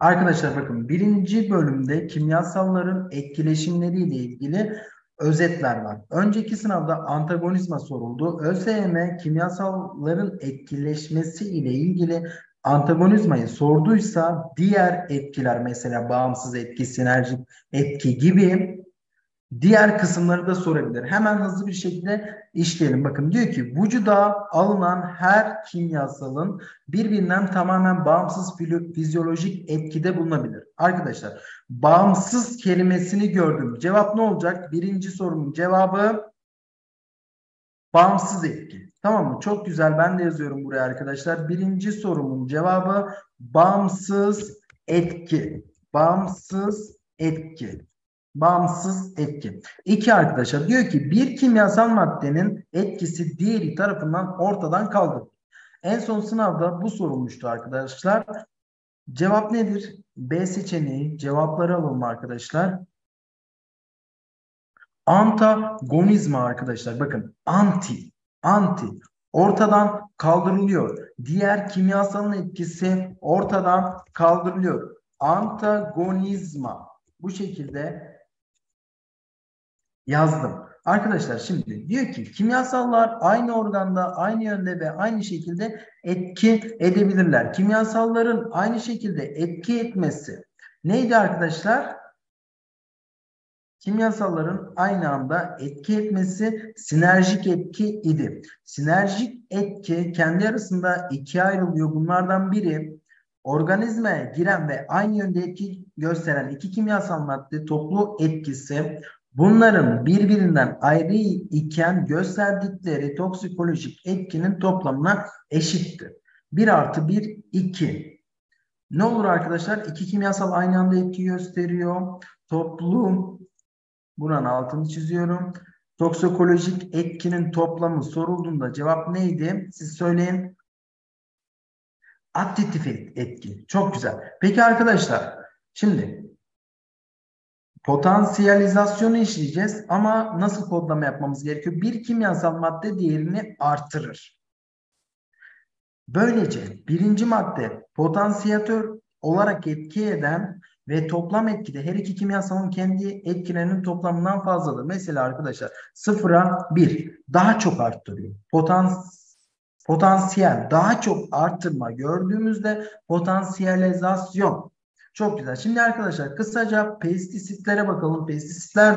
Arkadaşlar bakın birinci bölümde kimyasalların etkileşimleriyle ilgili özetler var. Önceki sınavda antagonizma soruldu. ÖSYM kimyasalların etkileşmesi ile ilgili antagonizmayı sorduysa diğer etkiler mesela bağımsız etki, sinerjik etki gibi diğer kısımları da sorabilir. Hemen hızlı bir şekilde işleyelim. Bakın diyor ki vücuda alınan her kimyasalın birbirinden tamamen bağımsız fizyolojik etkide bulunabilir. Arkadaşlar bağımsız kelimesini gördüm. Cevap ne olacak? Birinci sorunun cevabı bağımsız etki. Tamam mı? Çok güzel. Ben de yazıyorum buraya arkadaşlar. Birinci sorumun cevabı bağımsız etki. Bağımsız etki. Bağımsız etki. İki arkadaşlar diyor ki bir kimyasal maddenin etkisi diğeri tarafından ortadan kaldırılır. En son sınavda bu sorulmuştu arkadaşlar. Cevap nedir? B seçeneği. Cevapları alalım arkadaşlar. Antagonizma arkadaşlar. Bakın anti, anti ortadan kaldırılıyor. Diğer kimyasalın etkisi ortadan kaldırılıyor. Antagonizma. Bu şekilde yazdım. Arkadaşlar şimdi diyor ki kimyasallar aynı organda, aynı yönde ve aynı şekilde etki edebilirler. Kimyasalların aynı şekilde etki etmesi neydi arkadaşlar? Kimyasalların aynı anda etki etmesi sinerjik etki idi. Sinerjik etki kendi arasında ikiye ayrılıyor. Bunlardan biri organizmaya giren ve aynı yönde etki gösteren iki kimyasal madde toplu etkisi Bunların birbirinden ayrı iken gösterdikleri toksikolojik etkinin toplamına eşittir. 1 artı 1 2. Ne olur arkadaşlar? İki kimyasal aynı anda etki gösteriyor. Toplu buranın altını çiziyorum. Toksikolojik etkinin toplamı sorulduğunda cevap neydi? Siz söyleyin. Additif etki. Çok güzel. Peki arkadaşlar şimdi Potansiyelizasyonu işleyeceğiz ama nasıl kodlama yapmamız gerekiyor? Bir kimyasal madde diğerini artırır. Böylece birinci madde potansiyatör olarak etki eden ve toplam etkide her iki kimyasalın kendi etkilerinin toplamından fazladır. Mesela arkadaşlar sıfıra bir daha çok arttırıyor. Potans potansiyel daha çok arttırma gördüğümüzde potansiyelizasyon çok güzel. Şimdi arkadaşlar kısaca pestisitlere bakalım. Pestisitler